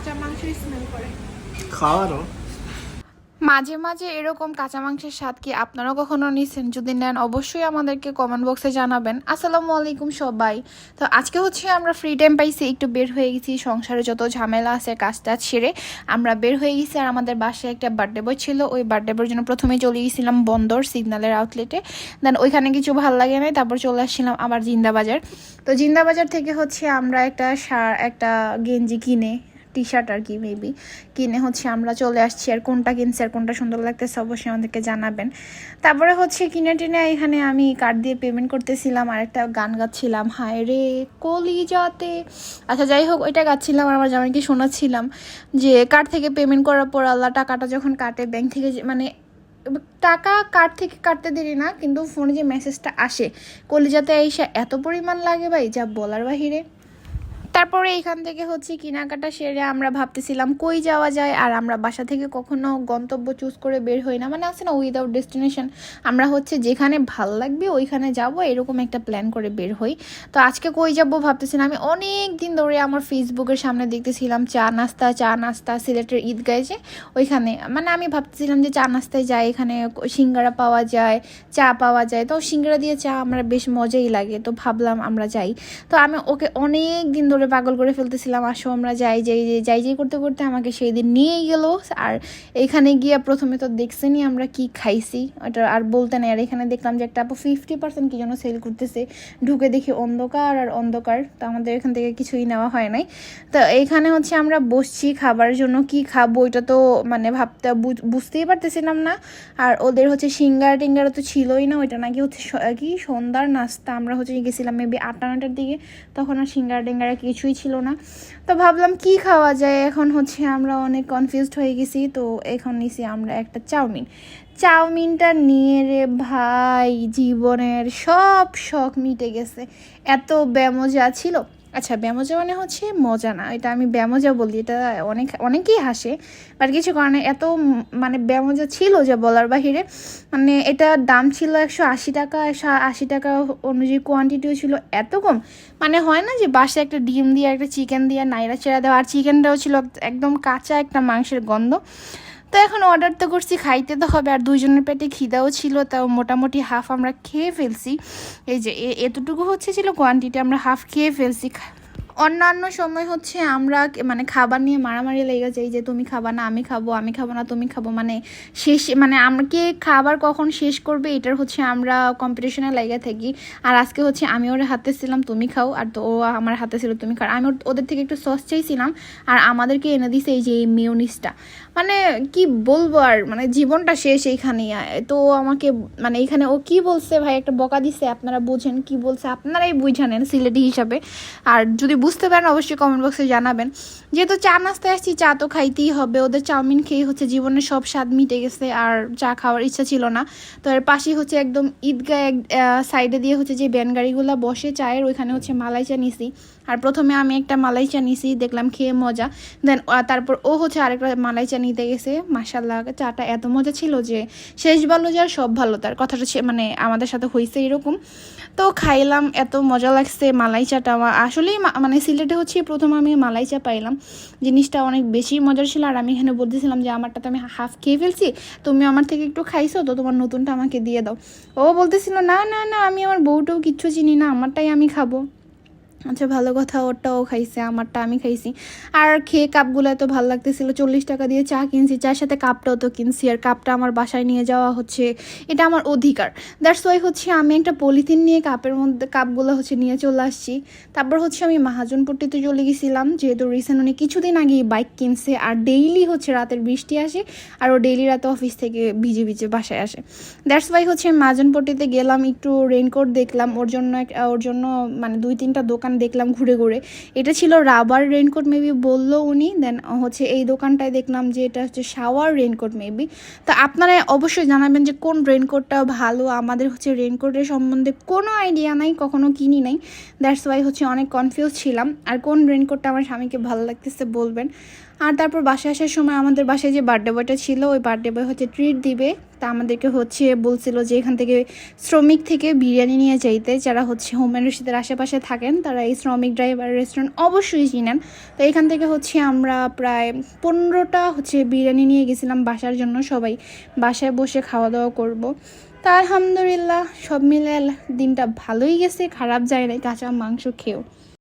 কাঁচা মাংস স্মেল করে। খাওয়ারও। মাঝে মাঝে এরকম কাঁচা মাংসের স্বাদ কি আপনারাও কখনো নিছেন? যদি নেন অবশ্যই আমাদেরকে কমেন্ট বক্সে জানাবেন। আসসালামু আলাইকুম সবাই। তো আজকে হচ্ছে আমরা ফ্রি টাইম পাইছি একটু বের হয়ে গেছি সংসারে যত ঝামেলা আছে কাজটা ছেড়ে আমরা বের হয়ে গেছি আর আমাদের বাসায় একটা বার্থডে বয় ছিল। ওই বার্থডে বয়ের জন্য প্রথমে চলে গেছিলাম বন্দর সিগনালের আউটলেটে দেন ওইখানে কিছু ভালো লাগে নাই তারপর চলে আসছিলাম আবার জিন্দাবাজার তো জিন্দাবাজার থেকে হচ্ছে আমরা একটা সার একটা গেঞ্জি কিনে টি শার্ট আর কি মেবি কিনে হচ্ছে আমরা চলে আসছি আর কোনটা কিনছি আর কোনটা সুন্দর লাগতেছে, অবশ্যই আমাদেরকে জানাবেন। তারপরে হচ্ছে কিনে টিনে এখানে আমি কার্ড দিয়ে পেমেন্ট করতেছিলাম আর একটা গান গাচ্ছিলাম। হায় রে কলি যাতে আচ্ছা যাই হোক, ওইটা গাচ্ছিলাম আর আমার জামাইকে শোনাচ্ছিলাম যে কার্ড থেকে পেমেন্ট করার পর আল্লাহ টাকাটা যখন কাটে ব্যাংক থেকে মানে টাকা কার্ড থেকে কাটতে দেরি না, কিন্তু ফোনে যে মেসেজটা আসে, কলিজাতে এসে এত পরিমাণ লাগে ভাই, যা বলার বাহিরে। তারপরে এখান থেকে হচ্ছে কেনাকাটা সেরে আমরা ভাবতেছিলাম কই যাওয়া যায় আর আমরা বাসা থেকে কখনো গন্তব্য চুজ করে বের হই না। মানে আছে না উইদাউট ডেস্টিনেশন আমরা হচ্ছে যেখানে ভালো লাগবে ওইখানে যাব, এরকম একটা প্ল্যান করে বের হই। তো আজকে কই যাব ভাবতেছিলাম। আমি অনেক দিন ধরে আমার ফেসবুকের সামনে দেখতেছিলাম চা নাস্তা চা নাস্তা, সিলেটের ঈদগায় যে ওইখানে। মানে আমি ভাবতেছিলাম যে চা নাস্তায় যাই, এখানে সিঙ্গারা পাওয়া যায়, চা পাওয়া যায়। তো সিঙ্গারা দিয়ে চা আমার বেশ মজাই লাগে। তো ভাবলাম আমরা যাই। তো আমি ওকে অনেক দিন ধরে পাগল করে ফেলতেছিলাম, আসো আমরা যাই যাই যাই যাই যাই করতে করতে আমাকে সেই দিন নিয়েই গেল। আর এখানে গিয়ে প্রথমে তো দেখছেনই আমরা কি খাইছি। ওটা আর বলতে নেই, আর এখানে দেখলাম যে একটা আপু ফিফটি পার্সেন্ট কি যেন সেল করতেছে। ঢুকে দেখি অন্ধকার আর অন্ধকার, তো আমাদের এখান থেকে কিছুই নেওয়া হয় নাই। তো এখানে হচ্ছে আমরা বসছি খাবার জন্য, কি খাব এটা তো মানে ভাবতে বুঝ- বুঝতেই পারতেছিলাম না। আর ওদের হচ্ছে সিঙ্গার টিঙ্গারা তো ছিলই না, ওইটা নাকি হচ্ছে কি সন্ধ্যার নাস্তা। আমরা হচ্ছে গেছিলাম মেবি আটটা নটার দিকে, তখন আর সিঙ্গারা টিঙ্গারা কিছুই ছিল না। তো ভাবলাম কি খাওয়া যায়? এখন হচ্ছে আমরা অনেক কনফিউজড হয়ে গেছি। তো এখন নিছি আমরা একটা চাউমিন। চাউমিনটা নিয়ে রে ভাই, জীবনের সব শখ মিটে গেছে। এত ব্যামোজা ছিল। আচ্ছা ব্যামোজা মানে হচ্ছে মজা না, এটা আমি ব্যামোজা বলি, এটা অনেক, অনেকেই হাসে বাট কিছু কারণে এত মানে ব্যামোজা ছিল যে বলার বাহিরে মানে এটা দাম ছিল একশো আশি টাকা, একশো আশি টাকা অনুযায়ী কোয়ান্টিটিও ছিল এত কম মানে হয় না যে বাসায় একটা ডিম দিয়ে, একটা চিকেন দিয়ে নাইরা চেরা দেওয়া, আর চিকেনটাও ছিল একদম কাঁচা একটা মাংসের গন্ধ তো এখন অর্ডার তো করছি, খাইতে তো হবে। আর দুইজনের পেটে খিদাও ছিল, তাও মোটামুটি হাফ আমরা খেয়ে ফেলছি। এই যে এতটুকু হচ্ছে ছিল কোয়ান্টিটি আমরা হাফ খেয়ে ফেলছি। অন্যান্য সময় হচ্ছে আমরা মানে খাবার নিয়ে মারামারি লেগে যাই যে তুমি খাবা না, আমি খাব আমি খাব না, তুমি খাব। মানে শেষ মানে আমাকে খাবার কখন শেষ করবে এটার হচ্ছে আমরা কম্পিটিশনে লেগে থাকি। আর আজকে হচ্ছে আমি ওর হাতে ছিলাম, তুমি খাও। আর তো ও আমার হাতে ছিল, তুমি খাও। আমি ওদের থেকে একটু সস চাইছিলাম, আর আমাদেরকে এনে দিছে এই যে এই মিউনিসটা মানে কি বলব আর মানে জীবনটা শেষ এইখানে তো আমাকে মানে এখানে ও কি বলছে ভাই? একটা বকা দিছে, আপনারা বুঝেন কি বলছে, আপনারাই বুঝানেন সিলেটি হিসাবে। আর যদি বুঝতে পারেন, অবশ্যই কমেন্ট বক্সে জানাবেন। যেহেতু চা নাস্তায় আসছি, চা তো খাইতেই হবে। ওদের চাউমিন খেয়ে হচ্ছে জীবনের সব স্বাদ মিটে গেছে, আর চা খাওয়ার ইচ্ছা ছিল না। তো এর পাশেই হচ্ছে একদম ঈদগাহ এক সাইডে দিয়ে হচ্ছে যে ব্যান গাড়িগুলো বসে চায়ের, ওইখানে হচ্ছে মালাই চা নিছি। আর প্রথমে আমি একটা মালাই চা নিছি, দেখলাম খেয়ে মজা। দেন তারপর ও হচ্ছে আরেকটা মালাই চা নিতে গেছে। মাসাল্লাহ চাটা এত মজা ছিল যে শেষ ভালো যার সব ভালো, তার কথাটা মানে আমাদের সাথে হয়েছে এরকম। তো খাইলাম, এত মজা লাগছে মালাই চাটা। আসলেই মা- মানে সিলেটে হচ্ছে প্রথম আমি মালাই চা পাইলাম। জিনিসটা অনেক বেশি মজার ছিল। আর আমি এখানে বলতেছিলাম যে আমারটা তো আমি হাফ খেয়ে ফেলছি। তুমি আমার থেকে একটু খাইছো, তো তোমার নতুনটা আমাকে দিয়ে দাও। ও বলতেছিল, না না না, আমি আমার বউটাও কিচ্ছু চিনি না, আমারটাই আমি খাব। আচ্ছা ভালো কথা, ওরটাও খাইছে, আমারটা আমি খাইছি। আর খেয়ে কাপগুলো এত ভালো লাগতেছিল, চল্লিশ টাকা দিয়ে চা কিনছি চার সাথে কাপটাও তো কিনছি, আর কাপটা আমার বাসায় নিয়ে যাওয়া হচ্ছে, এটা আমার অধিকার। দ্যাটস ওয়াই হচ্ছে আমি একটা পলিথিন নিয়ে কাপের মধ্যে, কাপগুলো হচ্ছে নিয়ে চলে আসছি। তারপর হচ্ছে আমি মহাজনপট্টিতে চলে গেছিলাম, যেহেতু রিসেন্ট উনি কিছুদিন আগে বাইক কিনছে, আর ডেইলি হচ্ছে রাতের বৃষ্টি আসে, আর ও ডেইলি রাতে অফিস থেকে ভিজে ভিজে বাসায় আসে। দ্যাটস ওয়াই হচ্ছে মহাজনপট্টিতে গেলাম, একটু রেনকোট দেখলাম, ওর জন্য ওর জন্য মানে দুই, তিনটা দোকান দেখলাম ঘুরে ঘুরে। এটা ছিল রাবার রেনকোট মেবি বলল উনি দেন হচ্ছে এই দোকানটায় দেখলাম যে এটা হচ্ছে শাওয়ার রেনকোট মেবি তো আপনারা অবশ্যই জানাবেন যে কোন রেনকোটটা ভালো, আমাদের হচ্ছে রেনকোটের সম্বন্ধে কোনো আইডিয়া নাই, কখনো কিনি নাই। দ্যাটস ওয়াই হচ্ছে অনেক কনফিউজ ছিলাম। আর কোন রেনকোটটা আমার স্বামীকে ভালো লাগতেছে বলবেন। আর তারপর বাসায় আসার সময় আমাদের বাসায় যে বার্থডে বয়টা ছিল, ওই বার্থডে বয় হচ্ছে ট্রিট দিবে। তা আমাদেরকে হচ্ছে বলছিল যে এখান থেকে শ্রমিক থেকে বিরিয়ানি নিয়ে যাইতে। যারা হচ্ছে হোমেন রশিদের আশেপাশে থাকেন, তারা এই শ্রমিক ড্রাইভার রেস্টুরেন্ট অবশ্যই চিনেন। তো এখান থেকে হচ্ছে আমরা প্রায় পনেরোটা হচ্ছে বিরিয়ানি নিয়ে গেছিলাম বাসার জন্য। সবাই বাসায় বসে খাওয়া দাওয়া করব। তা আলহামদুলিল্লাহ, সব মিলে দিনটা ভালোই গেছে, খারাপ যায় নাই, কাঁচা মাংস খেয়েও।